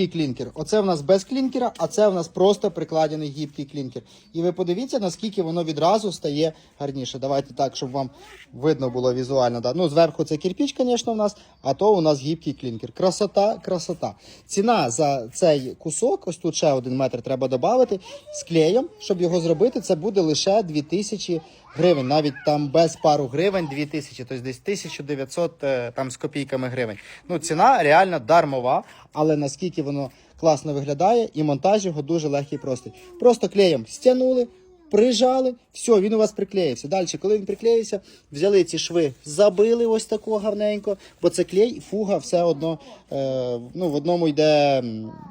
гібкий клінкер. Оце в нас без клінкера, а це в нас просто прикладений гібкий клінкер. І ви подивіться, наскільки воно відразу стає гарніше. Давайте так, щоб вам видно було візуально. Да. Ну, зверху це кирпіч, звісно, у нас, а то у нас гібкий клінкер. Красота, красота. Ціна за цей кусок, ось тут ще один метр треба додати, з клеєм, щоб його зробити, це буде лише 2000 гривень. Навіть там без пару гривень 2000, тобто десь 1900 е, там з копійками гривень. Ну, ціна реально дармова, але наскільки воно класно виглядає, і монтаж його дуже легкий і простий. Просто клеєм стягнули, прижали, все, він у вас приклеївся. Далі, коли він приклеївся, взяли ці шви, забили ось такого гарненько, бо це клей, фуга, все одно е, ну, в одному йде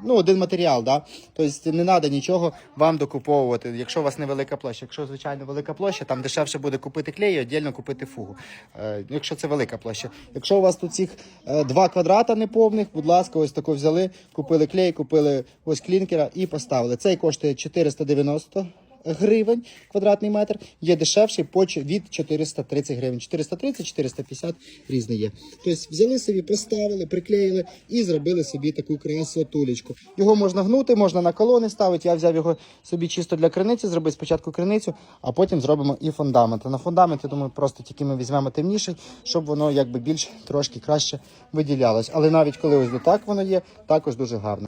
ну, один матеріал. Да? Тобто не треба нічого вам докуповувати, якщо у вас невелика площа. Якщо, звичайно, велика площа, там дешевше буде купити клей і віддільно купити фугу. Е, якщо це велика площа. Якщо у вас тут цих е, два квадрата неповних, будь ласка, ось тако взяли, купили клей, купили ось клінкера і поставили. Цей коштує 490 гривень квадратний метр, є дешевший від 430 гривень. 430-450 різний є. Тобто взяли собі, поставили, приклеїли і зробили собі таку красотулечку. Його можна гнути, можна на колони ставити. Я взяв його собі чисто для криниці, зробив спочатку криницю, а потім зробимо і фундамент. На фундамент, я думаю, просто тільки ми візьмемо темніший, щоб воно якби більш трошки краще виділялось. Але навіть коли ось так воно є, також дуже гарно.